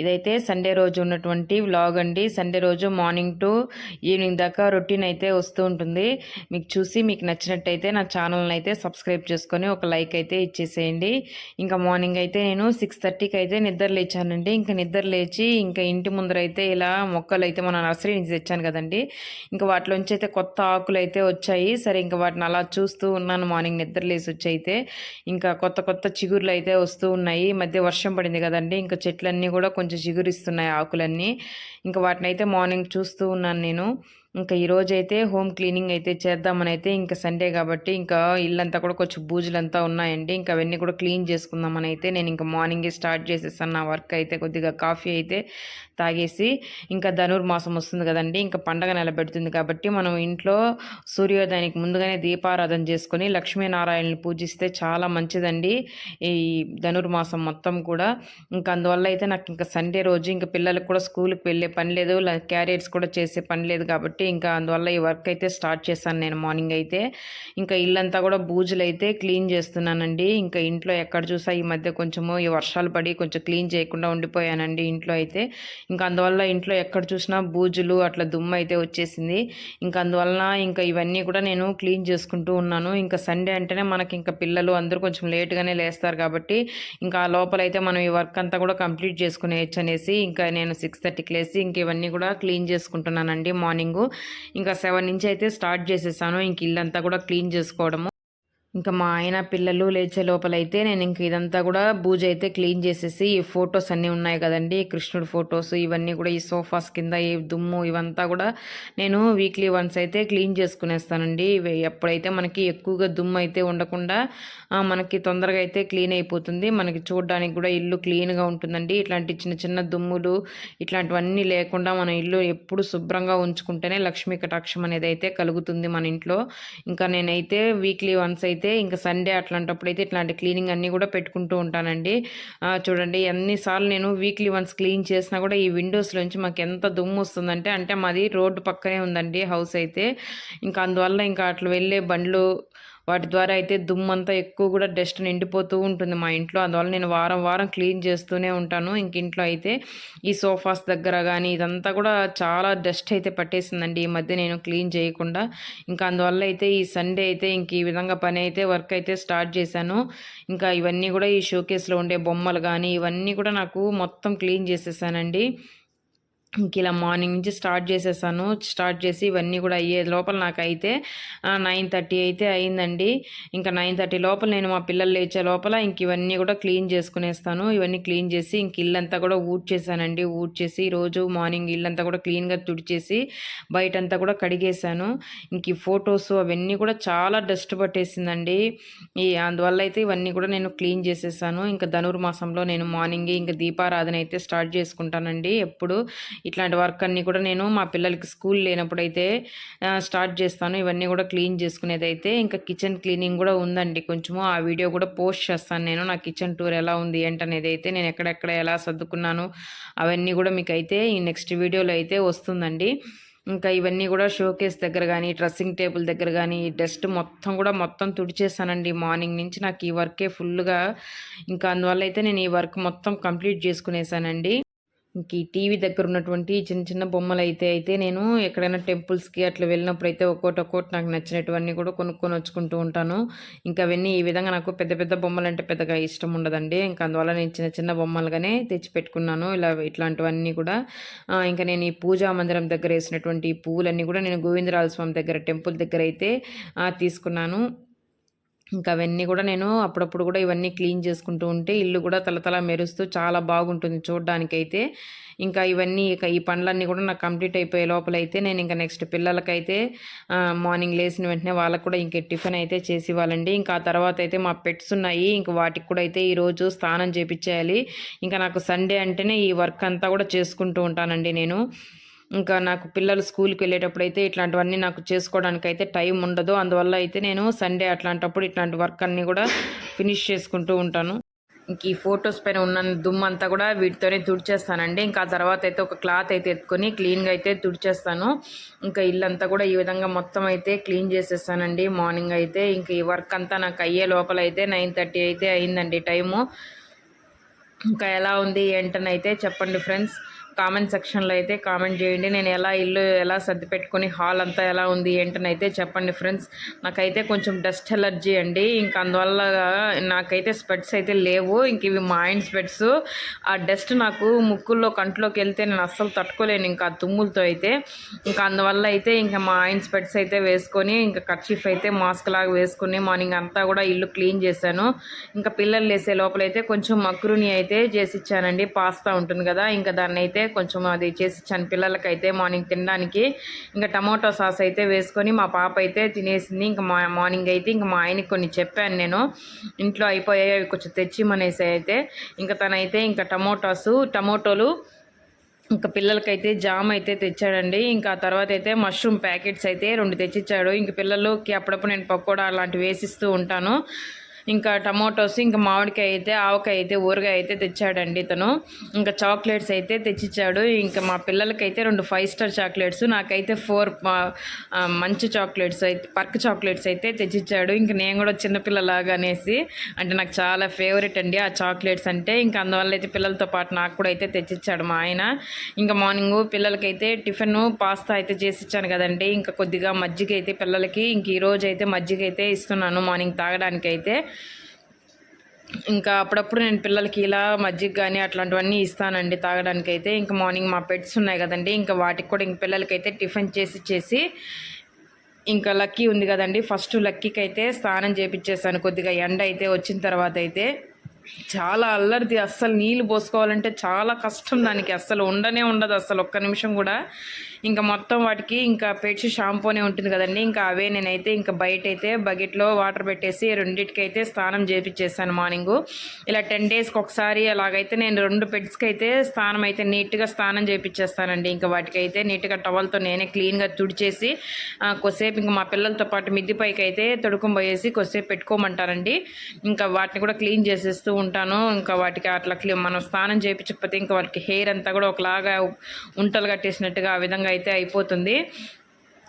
ఇదైతే సండే రోజు ఉన్నటువంటి వ్లాగ్ అండి. సండే రోజు మార్నింగ్ టు ఈవినింగ్ దాకా రొటీన్ అయితే వస్తూ ఉంటుంది. మీకు చూసి మీకు నచ్చినట్టయితే నా ఛానల్ని అయితే సబ్స్క్రైబ్ చేసుకొని ఒక లైక్ అయితే ఇచ్చేసేయండి. ఇంకా మార్నింగ్ అయితే నేను సిక్స్ థర్టీకి అయితే నిద్ర లేచానండి. ఇంకా నిద్ర లేచి ఇంకా ఇంటి ముందర అయితే ఇలా మొక్కలు అయితే మన నర్సరీ నుంచి తెచ్చాను కదండి. ఇంకా వాటిలోంచి అయితే కొత్త ఆకులు అయితే వచ్చాయి. సరే ఇంకా వాటిని అలా చూస్తూ ఉన్నాను మార్నింగ్ నిద్ర లేచి వచ్చి అయితే. ఇంకా కొత్త కొత్త చిగుర్లు అయితే వస్తూ ఉన్నాయి. మధ్య వర్షం పడింది కదండి. ఇంకా చెట్లన్నీ కూడా కూడా కొంచెం చిగురిస్తున్నాయి ఆకులన్నీ. ఇంకా వాటిని అయితే మార్నింగ్ చూస్తూ ఉన్నాను నేను. ఇంకా ఈరోజు అయితే హోమ్ క్లీనింగ్ అయితే చేద్దామని అయితే ఇంకా సండే కాబట్టి ఇంకా ఇల్లంతా కూడా కొంచెం బూజులంతా ఉన్నాయండి. ఇంకా అవన్నీ కూడా క్లీన్ చేసుకుందామని అయితే నేను ఇంకా మార్నింగే స్టార్ట్ చేసేసాను. నా వర్క్ అయితే కొద్దిగా కాఫీ అయితే తాగేసి ఇంకా ధనుర్మాసం వస్తుంది కదండి. ఇంకా పండగ నిలబెడుతుంది కాబట్టి మనం ఇంట్లో సూర్యోదయానికి ముందుగానే దీపారాధన చేసుకొని లక్ష్మీనారాయణని పూజిస్తే చాలా మంచిదండి. ఈ ధనుర్మాసం మొత్తం కూడా. ఇంకా అందువల్ల అయితే నాకు ఇంకా సండే రోజు ఇంకా పిల్లలకు కూడా స్కూల్కి వెళ్ళే పని లేదు. క్యారియర్స్ కూడా చేసే పని లేదు కాబట్టి ఇంకా అందువల్ల ఈ వర్క్ అయితే స్టార్ట్ చేశాను నేను మార్నింగ్ అయితే. ఇంకా ఇల్లంతా కూడా బూజులు అయితే క్లీన్ చేస్తున్నానండి. ఇంకా ఇంట్లో ఎక్కడ చూసా ఈ మధ్య కొంచెము ఈ వర్షాలు పడి కొంచెం క్లీన్ చేయకుండా ఉండిపోయానండి ఇంట్లో అయితే. ఇంకా అందువల్ల ఇంట్లో ఎక్కడ చూసినా బూజులు అట్లా దుమ్ము అయితే వచ్చేసింది. ఇంకా అందువలన ఇంకా ఇవన్నీ కూడా నేను క్లీన్ చేసుకుంటూ ఉన్నాను. ఇంకా సండే అంటేనే మనకి ఇంకా పిల్లలు అందరూ కొంచెం లేట్గానే లేస్తారు కాబట్టి ఇంకా ఆ లోపల అయితే మనం ఈ వర్క్ అంతా కూడా కంప్లీట్ చేసుకునేయచ్చు అనేసి ఇంకా నేను సిక్స్ థర్టీకి లేసి ఇంక ఇవన్నీ కూడా క్లీన్ చేసుకుంటున్నానండి మార్నింగ్. ఇంకా సెవెన్ నుంచి అయితే స్టార్ట్ చేసేసాను. ఇంక ఇల్లంతా కూడా క్లీన్ చేసుకోవడము. ఇంకా మా ఆయన పిల్లలు లేచే లోపలైతే నేను ఇంక ఇదంతా కూడా బూజ అయితే క్లీన్ చేసేసి ఈ ఫొటోస్ అన్నీ ఉన్నాయి కదండి కృష్ణుడు ఫొటోస్ ఇవన్నీ కూడా ఈ సోఫాస్ కింద ఈ దుమ్ము ఇవంతా కూడా నేను వీక్లీ వన్స్ అయితే క్లీన్ చేసుకునేస్తానండి. ఇవి ఎప్పుడైతే మనకి ఎక్కువగా దుమ్ము అయితే ఉండకుండా మనకి తొందరగా అయితే క్లీన్ అయిపోతుంది. మనకి చూడడానికి కూడా ఇల్లు క్లీన్గా ఉంటుందండి. ఇట్లాంటి చిన్న చిన్న దుమ్ములు ఇట్లాంటివన్నీ లేకుండా మన ఇల్లు ఎప్పుడు శుభ్రంగా ఉంచుకుంటేనే లక్ష్మీ కటాక్షం అనేది అయితే కలుగుతుంది మన ఇంట్లో. ఇంకా నేనైతే వీక్లీ వన్స్ అయితే అయితే ఇంకా సండే అట్లాంటప్పుడు అయితే ఇట్లాంటి క్లీనింగ్ అన్నీ కూడా పెట్టుకుంటూ ఉంటానండి. చూడండి ఎన్నిసార్లు నేను వీక్లీ వన్స్ క్లీన్ చేసినా కూడా ఈ విండోస్లోంచి మాకు ఎంత దుమ్ము వస్తుందంటే అంటే మాది రోడ్డు పక్కనే ఉందండి హౌస్ అయితే. ఇంకా అందువల్ల ఇంకా అట్లా వెళ్ళే బండ్లు వాటి ద్వారా అయితే దుమ్మంతా ఎక్కువ కూడా డస్ట్ నిండిపోతూ ఉంటుంది మా ఇంట్లో. అందువల్ల నేను వారం వారం క్లీన్ చేస్తూనే ఉంటాను. ఇంక ఇంట్లో అయితే ఈ సోఫాస్ దగ్గర కానీ ఇదంతా కూడా చాలా డస్ట్ అయితే పట్టేసిందండి ఈ మధ్య నేను క్లీన్ చేయకుండా. ఇంకా అందువల్ల అయితే ఈ సండే అయితే ఇంక ఈ విధంగా పని అయితే వర్క్ అయితే స్టార్ట్ చేశాను. ఇంకా ఇవన్నీ కూడా ఈ షోకేస్లో ఉండే బొమ్మలు కానీ ఇవన్నీ కూడా నాకు మొత్తం క్లీన్ చేసేసానండి. ఇంక ఇలా మార్నింగ్ నుంచి స్టార్ట్ చేసేసాను. స్టార్ట్ చేసి ఇవన్నీ కూడా అయ్యే లోపల నాకైతే నైన్ థర్టీ అయితే అయిందండి. ఇంకా నైన్ థర్టీ లోపల నేను మా పిల్లలు లేచే లోపల ఇంక ఇవన్నీ కూడా క్లీన్ చేసుకునేస్తాను. ఇవన్నీ క్లీన్ చేసి ఇంక ఇల్లంతా కూడా ఊడ్ చేశానండి ఊడ్ చేసి రోజు మార్నింగ్ ఇల్లంతా కూడా క్లీన్గా తుడిచేసి బయటంతా కూడా కడిగేశాను ఇంక ఈ ఫొటోస్ అవన్నీ కూడా చాలా డస్ట్ పట్టేసిందండి. ఈ అందువల్ల అయితే ఇవన్నీ కూడా నేను క్లీన్ చేసేసాను. ఇంకా ధనుర్మాసంలో నేను మార్నింగ్ ఇంకా దీపారాధన అయితే స్టార్ట్ చేసుకుంటానండి. ఎప్పుడు ఇట్లాంటి వర్క్ అన్నీ కూడా నేను మా పిల్లలకి స్కూల్ లేనప్పుడైతే స్టార్ట్ చేస్తాను. ఇవన్నీ కూడా క్లీన్ చేసుకునేది అయితే ఇంకా కిచెన్ క్లీనింగ్ కూడా ఉందండి. కొంచెము ఆ వీడియో కూడా పోస్ట్ చేస్తాను నేను. నా కిచెన్ టూర్ ఎలా ఉంది ఏంటనేది అయితే నేను ఎక్కడెక్కడ ఎలా సర్దుకున్నాను అవన్నీ కూడా మీకు అయితే ఈ నెక్స్ట్ వీడియోలో అయితే వస్తుందండి. ఇంకా ఇవన్నీ కూడా షోకేస్ దగ్గర కానీ డ్రెస్సింగ్ టేబుల్ దగ్గర కానీ డస్ట్ మొత్తం కూడా మొత్తం తుడిచేసానండి. మార్నింగ్ నుంచి నాకు ఈ వర్కే ఫుల్గా ఇంకా అందువల్ల అయితే నేను ఈ వర్క్ మొత్తం కంప్లీట్ చేసుకునేసానండి. ఇంక ఈ టీవీ దగ్గర ఉన్నటువంటి చిన్న చిన్న బొమ్మలు అయితే అయితే నేను ఎక్కడైనా టెంపుల్స్కి అట్లా వెళ్ళినప్పుడు అయితే ఒక్కోటి ఒక్కోటి నాకు నచ్చినటువన్నీ కూడా కొనుక్కొని వచ్చుకుంటూ ఉంటాను. ఇంకా అవన్నీ ఈ విధంగా నాకు పెద్ద పెద్ద బొమ్మలు అంటే పెద్దగా ఇష్టం ఉండదండి. ఇంకా అందువల్ల నేను చిన్న చిన్న బొమ్మలుగానే తెచ్చి పెట్టుకున్నాను ఇలా ఇట్లాంటివన్నీ కూడా. ఇంకా నేను ఈ పూజా మందిరం దగ్గర వేసినటువంటి పువ్వులన్నీ కూడా నేను గోవిందరాజ స్వామి దగ్గర టెంపుల్ దగ్గర అయితే తీసుకున్నాను. ఇంకా అవన్నీ కూడా నేను అప్పుడప్పుడు కూడా ఇవన్నీ క్లీన్ చేసుకుంటూ ఉంటే ఇల్లు కూడా తలతల మెరుస్తూ చాలా బాగుంటుంది చూడడానికైతే. ఇంకా ఇవన్నీ ఇక ఈ పనులన్నీ కూడా నాకు కంప్లీట్ అయిపోయే లోపల అయితే నేను ఇంకా నెక్స్ట్ పిల్లలకైతే మార్నింగ్ లేచిన వెంటనే వాళ్ళకు కూడా ఇంక టిఫిన్ అయితే చేసి ఇవ్వాలండి ఇంకా ఆ తర్వాత అయితే మా పెట్స్ ఉన్నాయి ఇంకా వాటికి కూడా అయితే ఈరోజు స్నానం చేపించేయాలి ఇంకా నాకు సండే అంటేనే ఈ వర్క్ అంతా కూడా చేసుకుంటూ ఉంటానండి నేను. ఇంకా నాకు పిల్లలు స్కూల్కి వెళ్ళేటప్పుడు అయితే ఇట్లాంటివన్నీ నాకు చేసుకోవడానికి అయితే టైం ఉండదు. అందువల్ల అయితే నేను సండే అట్లాంటప్పుడు ఇట్లాంటి వర్క్ అన్నీ కూడా ఫినిష్ చేసుకుంటూ ఉంటాను. ఇంక ఈ ఫొటోస్ పైన ఉన్న దుమ్ము అంతా కూడా వీటితోనే తుడిచేస్తానండి. ఇంకా ఆ తర్వాత అయితే ఒక క్లాత్ అయితే ఎత్తుకొని క్లీన్గా అయితే తుడిచేస్తాను. ఇంకా ఇల్లంతా కూడా ఈ విధంగా మొత్తం అయితే క్లీన్ చేసేస్తానండి. మార్నింగ్ అయితే ఇంక ఈ వర్క్ అంతా నాకు అయ్యే లోపల అయితే నైన్ థర్టీ అయితే అయిందండి టైము. ఇంకా ఎలా ఉంది ఏంటనైతే చెప్పండి ఫ్రెండ్స్. కామెంట్ సెక్షన్లో అయితే కామెంట్ చేయండి. నేను ఎలా ఇల్లు ఎలా సర్ది పెట్టుకొని హాల్ అంతా ఎలా ఉంది ఏంటని అయితే చెప్పండి ఫ్రెండ్స్. నాకైతే కొంచెం డస్ట్ ఎలర్జీ అండి. ఇంకా అందువల్ల నాకైతే స్పెట్స్ అయితే లేవు. ఇంక ఇవి మా ఆయన స్పెట్స్ ఆ డస్ట్ నాకు ముక్కుల్లో కంట్లోకి వెళ్తే నేను అస్సలు తట్టుకోలేను ఇంకా తుమ్ములతో అయితే. ఇంకా అందువల్ల అయితే ఇంకా మా ఆయన స్పెట్స్ అయితే వేసుకొని ఇంకా కర్చీఫ్ అయితే మాస్క్ లాగా వేసుకుని మార్నింగ్ అంతా కూడా ఇల్లు క్లీన్ చేశాను. ఇంకా పిల్లలు లేసే లోపలైతే కొంచెం మక్రుని అయితే చేసి ఇచ్చానండి. పాస్తా ఉంటుంది కదా ఇంకా దాన్ని అయితే కొంచెం అది చేసి ఇచ్చాను పిల్లలకైతే మార్నింగ్ తినడానికి. ఇంకా టమాటో సాస్ అయితే వేసుకొని మా పాప అయితే తినేసింది. ఇంకా మా మార్నింగ్ అయితే ఇంకా మా ఆయనకి కొన్ని చెప్పాను నేను. ఇంట్లో అయిపోయాయి అవి కొంచెం తెచ్చిమనేసి అయితే. ఇంకా తనైతే ఇంకా టమోటాసు టమోటోలు ఇంకా పిల్లలకైతే జామ్ అయితే తెచ్చాడండి. ఇంకా తర్వాత అయితే మష్రూమ్ ప్యాకెట్స్ అయితే రెండు తెచ్చిచ్చాడు. ఇంక పిల్లలకి అప్పుడప్పుడు నేను పకోడా అలాంటివి వేసిస్తూ ఉంటాను. ఇంకా టమాటోస్ ఇంకా మామిడికాయ అయితే ఆవకాయ అయితే ఊరగాయ అయితే తెచ్చాడండి ఇతను. ఇంకా చాక్లెట్స్ అయితే తెచ్చిచ్చాడు. ఇంకా మా పిల్లలకైతే రెండు ఫైవ్ స్టార్ చాక్లెట్స్ నాకైతే ఫోర్ మంచి చాక్లెట్స్ అయితే పర్క్ చాక్లెట్స్ అయితే తెచ్చిచ్చాడు. ఇంకా నేను కూడా చిన్నపిల్లలాగా అనేసి అంటే నాకు చాలా ఫేవరెట్ అండి ఆ చాక్లెట్స్ అంటే. ఇంకా అందువల్ల అయితే పిల్లలతో పాటు నాకు కూడా అయితే తెచ్చిచ్చాడు మా ఆయన. ఇంకా మార్నింగ్ పిల్లలకైతే టిఫిన్ పాస్తా అయితే చేసి ఇచ్చాను కదండి. ఇంకా కొద్దిగా మజ్జిగ అయితే పిల్లలకి ఇంక ఈరోజు అయితే మజ్జిగ అయితే ఇస్తున్నాను మార్నింగ్ తాగడానికి అయితే ఇంకా అప్పుడప్పుడు నేను పిల్లలకి ఇలా మజ్జిగ కానీ అట్లాంటివన్నీ ఇస్తానండి తాగడానికి అయితే ఇంకా మార్నింగ్ మా పెట్స్ ఉన్నాయి కదండి ఇంకా వాటికి కూడా ఇంక పిల్లలకైతే టిఫిన్ చేసి చేసి ఇంకా లక్కీ ఉంది కదండి. ఫస్ట్ లక్కీకి అయితే స్నానం చేపించేసాను కొద్దిగా ఎండ అయితే వచ్చిన తర్వాత అయితే. చాలా అల్లరిది అస్సలు నీళ్ళు పోసుకోవాలంటే చాలా కష్టం దానికి అస్సలు ఉండనే ఉండదు అస్సలు ఒక్క నిమిషం కూడా. ఇంకా మొత్తం వాటికి ఇంకా పెట్స్ షాంపూనే ఉంటుంది కదండి. ఇంకా అవే నేనైతే ఇంకా బయట అయితే బకెట్లో వాటర్ పెట్టేసి రెండింటికి అయితే స్నానం చేపించేసాను మార్నింగ్. ఇలా టెన్ డేస్కి ఒకసారి అలాగైతే నేను రెండు పెట్స్కి అయితే స్నానం అయితే నీట్గా స్నానం చేపించేస్తానండి ఇంకా వాటికైతే నీట్గా టవల్తో నేనే క్లీన్గా తుడిచేసి కొద్దిసేపు ఇంకా మా పిల్లలతో పాటు మిద్ది పైకి అయితే తొడుకుని పోయేసి కొద్దిసేపు పెట్టుకోమంటారండి ఇంకా వాటిని కూడా క్లీన్ చేసేస్తూ ఉంటాను. ఇంకా వాటికి అట్లా మనం స్నానం చేయించకపోతే ఇంకా వాటికి హెయిర్ అంతా కూడా ఒకలాగా ఉంటలు కట్టేసినట్టుగా ఆ విధంగా అయితే అయిపోతుంది.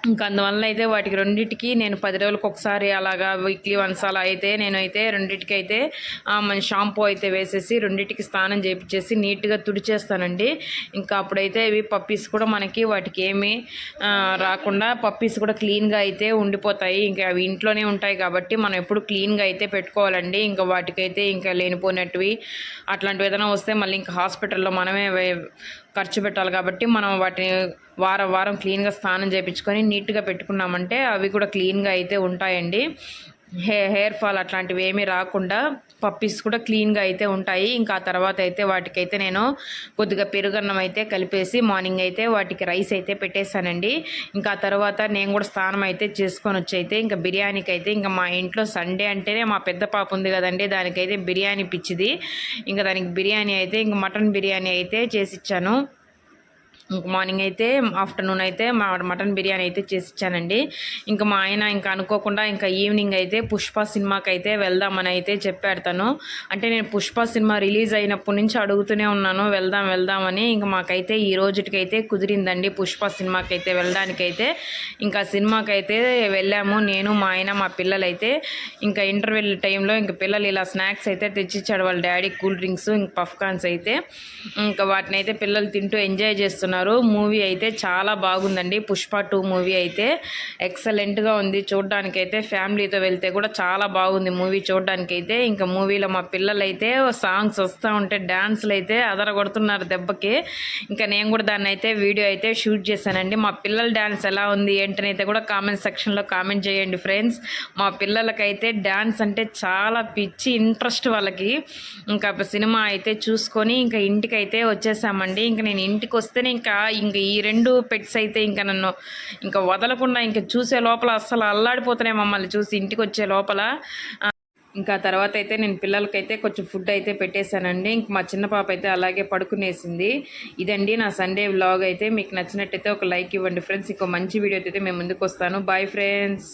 ఇంకా అందువల్ల అయితే వాటికి రెండింటికి నేను పది రోజులకు ఒకసారి అలాగా వీక్లీ వన్స్ అలా అయితే నేనైతే రెండింటికి అయితే మన షాంపూ అయితే వేసేసి రెండింటికి స్నానం చేపించేసి నీట్గా తుడిచేస్తానండి. ఇంకా అప్పుడైతే ఇవి పప్పీస్ కూడా మనకి వాటికి ఏమీ రాకుండా పప్పీస్ కూడా క్లీన్గా అయితే ఉండిపోతాయి. ఇంకా అవి ఇంట్లోనే ఉంటాయి కాబట్టి మనం ఎప్పుడు క్లీన్గా అయితే పెట్టుకోవాలండి. ఇంకా వాటికైతే ఇంకా లేనిపోయినట్టువి అట్లాంటివి ఏదైనా వస్తే మళ్ళీ ఇంకా హాస్పిటల్లో మనమే ఖర్చు పెట్టాలి కాబట్టి మనం వాటిని వారం వారం క్లీన్గా స్నానం చేయించుకొని నీట్గా పెట్టుకున్నామంటే అవి కూడా క్లీన్గా అయితే ఉంటాయండి. హే హెయిర్ ఫాల్ అట్లాంటివి ఏమీ రాకుండా పప్పీస్ కూడా క్లీన్గా అయితే ఉంటాయి. ఇంకా ఆ తర్వాత అయితే వాటికైతే నేను కొద్దిగా పెరుగన్నం అయితే కలిపేసి మార్నింగ్ అయితే వాటికి రైస్ అయితే పెట్టేశానండి. ఇంకా ఆ తర్వాత నేను కూడా స్నానం అయితే చేసుకొని వచ్చి అయితే ఇంకా బిర్యానీకి అయితే ఇంకా మా ఇంట్లో సండే అంటేనే మా పెద్ద పాప ఉంది కదండి దానికైతే బిర్యానీ పిచ్చిది. ఇంకా దానికి బిర్యానీ అయితే ఇంకా మటన్ బిర్యానీ అయితే చేసి ఇచ్చాను. మార్నింగ్ అయితే ఆఫ్టర్నూన్ అయితే మా మటన్ బిర్యానీ అయితే చేసి ఇచ్చానండి. ఇంకా మా ఆయన ఇంకా అనుకోకుండా ఇంకా ఈవినింగ్ అయితే పుష్ప సినిమాకి అయితే వెళ్దామని అయితే చెప్పాడు తను. అంటే నేను పుష్ప సినిమా రిలీజ్ అయినప్పటి నుంచి అడుగుతూనే ఉన్నాను వెళ్దాం వెళ్దామని ఇంకా మాకైతే ఈ రోజుకైతే కుదిరిందండి పుష్ప సినిమాకి అయితే వెళ్ళడానికైతే. ఇంకా సినిమాకి అయితే వెళ్ళాము నేను మా ఆయన మా పిల్లలైతే. ఇంకా ఇంటర్వెల్ టైంలో ఇంకా పిల్లలు ఇలా స్నాక్స్ అయితే తెచ్చిచ్చాడు వాళ్ళ డాడీ కూల్ డ్రింక్స్ ఇంకా పఫ్కార్న్స్ అయితే. ఇంకా వాటిని అయితే పిల్లలు తింటూ ఎంజాయ్ చేస్తున్నారు. ఉన్నారు మూవీ అయితే చాలా బాగుందండి. పుష్ప టూ మూవీ అయితే ఎక్సలెంట్గా ఉంది. చూడడానికి అయితే ఫ్యామిలీతో వెళ్తే కూడా చాలా బాగుంది మూవీ చూడడానికి అయితే ఇంకా మూవీలో మా పిల్లలు అయితే సాంగ్స్ వస్తూ ఉంటే డ్యాన్స్లు అయితే అదరగొడుతున్నారు దెబ్బకి. ఇంకా నేను కూడా దాన్ని అయితే వీడియో అయితే షూట్ చేశానండి. మా పిల్లల డ్యాన్స్ ఎలా ఉంది ఏంటనైతే కూడా కామెంట్ సెక్షన్లో కామెంట్ చేయండి ఫ్రెండ్స్. మా పిల్లలకైతే డ్యాన్స్ అంటే చాలా పిచ్చి ఇంట్రెస్ట్ వాళ్ళకి. ఇంకా సినిమా అయితే చూసుకొని ఇంకా ఇంటికి అయితే వచ్చేసామండి. ఇంకా నేను ఇంటికి వస్తేనే ఇంకా ఇంకా ఇంక ఈ రెండు పెట్స్ అయితే ఇంకా నన్ను ఇంకా వదలకుండా ఇంకా చూసే లోపల అస్సలు అల్లాడిపోతున్నాయి మమ్మల్ని చూసి ఇంటికి వచ్చే లోపల. ఇంకా తర్వాత అయితే నేను పిల్లలకైతే కొంచెం ఫుడ్ అయితే పెట్టేశానండి. ఇంక మా చిన్న పాప అయితే అలాగే పడుకునేసింది. ఇదండి నా సండే వ్లాగ్ అయితే. మీకు నచ్చినట్టయితే ఒక లైక్ ఇవ్వండి. ఫ్రెండ్స్ ఇంకో మంచి వీడియో అయితే మేము ముందుకు వస్తాను. Bye friends.